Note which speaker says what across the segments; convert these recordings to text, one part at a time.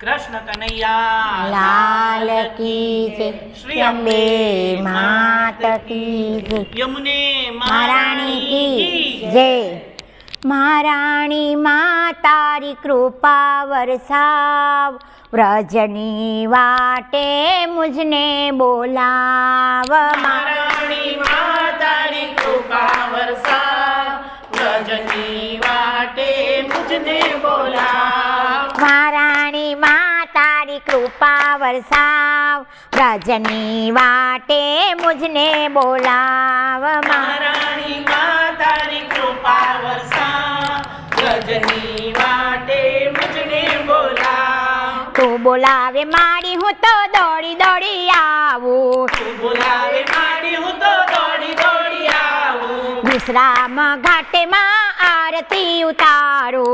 Speaker 1: કૃષ્ણ કનૈયા
Speaker 2: લાલ કી જય શ્રી અંબે માત કી જય.
Speaker 1: યમુને
Speaker 2: મહારાણી કી જય. મહારાણી મા તારી કૃપા વરસાવ વ્રજની વાટે મુજને બોલાવ.
Speaker 1: મહારાણી મા તારી કૃપા વરસા
Speaker 2: વરસાવ વ્રજની વાટે મુજને બોલાવ
Speaker 1: મહારાણી માં કૃપા વરસાવ વ્રજની વાટે મુજને બોલાવ.
Speaker 2: તું બોલાવે મારી હું તો દોડી દોડી આવું.
Speaker 1: તું બોલાવે માડી હું તો દોડી દોડી આવું.
Speaker 2: વિશ્રામ ઘાટમાં આરતી ઉતારો.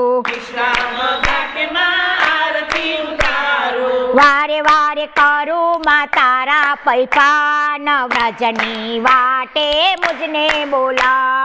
Speaker 2: વારે વારે કરું માં તારા પૈપા વ્રજની વાટે મુજને બોલાવ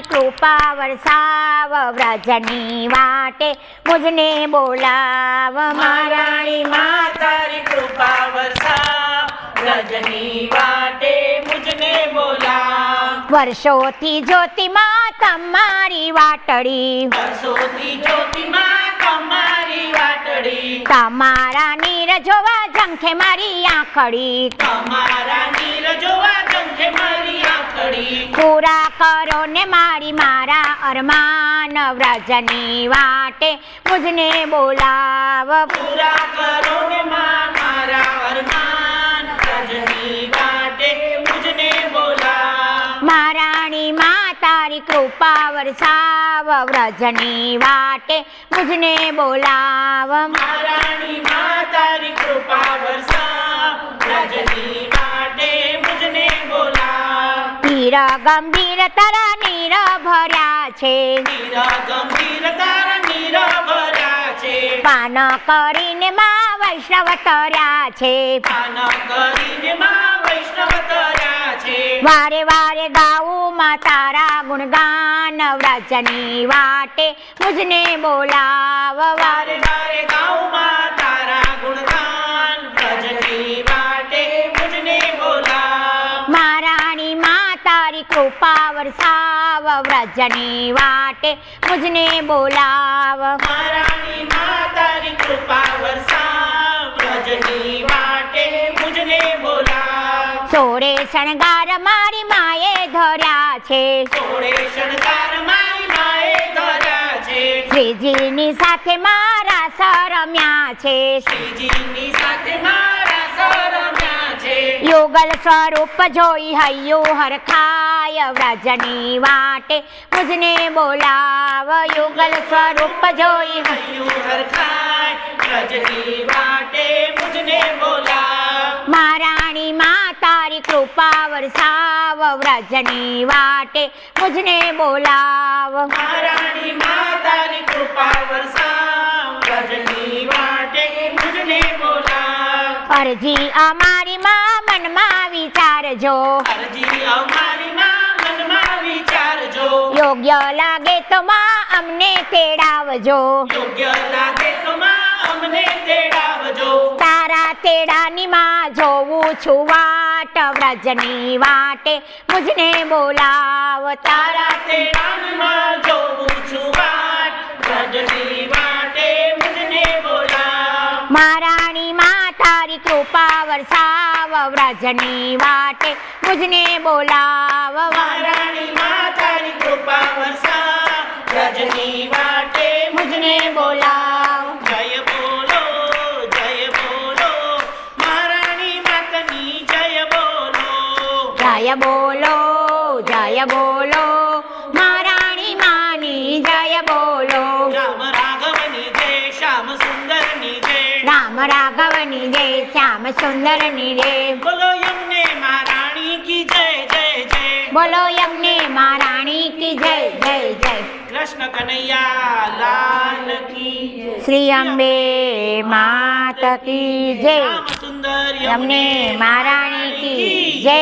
Speaker 1: તારી
Speaker 2: કૃપા વરસાવ વ્રજની વાટે મુજને બોલાવ
Speaker 1: મહારાણી મા તારી કૃપા વરસાવ વ્રજની વાટે મુજને બોલાવ.
Speaker 2: વર્ષોથી જ્યોતિમાં તમારી વાટડી.
Speaker 1: વર્ષોથી જ્યોતિમાં તમારી વાટડી.
Speaker 2: તમારા નીર જોવા ઝંખે મારી આંખડી.
Speaker 1: તમારા નીર જોવા ગંખે મારી આંખડી.
Speaker 2: પૂરા કરો ને મારી મારા અરમાન વ્રજની વાટે. મુજને બોલાવ.
Speaker 1: પૂરા કરો ને મારા અરમાન રજની વાટે. મુજને બોલાવ.
Speaker 2: મહારાણી માં તારી કૃપા વરસાવ વ્રજની વાટે મુજને બોલાવ.
Speaker 1: મહારાણી મા તારી કૃપા વરસાવ વ્રજની વાટે મુજને બોલાવ.
Speaker 2: પીર ગંભીર તારા નીર ભર્યા છે.
Speaker 1: નીર ગંભીર તારા નીર ભર્યા છે.
Speaker 2: પાન કરીને મા વૈષ્ણવ તર્યા છે.
Speaker 1: પાન કરીને મા વૈષ્ણવ તર્યા છે.
Speaker 2: વારે વારે ગાવું માં તારા ગુણગાન વ્રજની વાટે મુજને બોલાવ
Speaker 1: વારે. વારે ગાઉં માં તારા ગુણગાન વ્રજની વાટે મુજને બોલાવ.
Speaker 2: મહારાણી માં તારી કૃપા વરસાવ વ્રજની વાટે મુજને બોલાવ.
Speaker 1: મહારાણી
Speaker 2: શણગાર મારી માએ ધર્યા છે.
Speaker 1: સોળે શણગાર મારી માએ ધર્યા છે.
Speaker 2: શ્રીજીની સાથે મારા સરમ્યા છે.
Speaker 1: શ્રીજીની સાથે મારા સરમ્યા છે.
Speaker 2: યુગલ સ્વરૂપ જોઈ હૈયો હરખાય વ્રજની વાટે. મુજને બોલાવ યુગલ સ્વરૂપ જોઈ
Speaker 1: હૈયો હરખાય વ્રજની વાટે.
Speaker 2: તારી કૃપા વરસાવ વ્રજની વાટે મુજને બોલાવ.
Speaker 1: મહારાણી મા તારી કૃપા વરસાવ વ્રજની વાટે મુજને બોલાવ.
Speaker 2: અરજી અમારી માં મનમાં વિચારજો.
Speaker 1: અરજી અમારી માં મનમાં વિચારજો.
Speaker 2: યોગ્ય લાગે તો માં અમને તેડાવજો.
Speaker 1: યોગ્ય લાગે તો માં અમને તેડાવજો.
Speaker 2: તારા તેડાની માં જોવું છું વાટ વ્રજની વાટે મુજને બોલાવ તારા
Speaker 1: તે તેડાનમાં જોઉં છું વાટ વ્રજની વાટે મુજને બોલાવ.
Speaker 2: મહારાણી માં તારી કૃપા વરસાવ વ્રજની વાટે મુજને બોલાવ.
Speaker 1: મહારાણી માં તારી કૃપા વરસાવ જય બોલો જય બોલો મહારાણી
Speaker 2: માની જય બોલો.
Speaker 1: રામ રાઘવની જય શ્યામ સુંદરની જય.
Speaker 2: રામ રાઘવની જય શ્યામ સુંદરની જય.
Speaker 1: બોલો યમને મહારાણી કી જય જય જય.
Speaker 2: બોલો યમને મહારાણી કી જય જય જય.
Speaker 1: કૃષ્ણ કનૈયા લાલ કી
Speaker 2: શ્રી અંબે માત કી જય. યમને મહારાણી કી જય.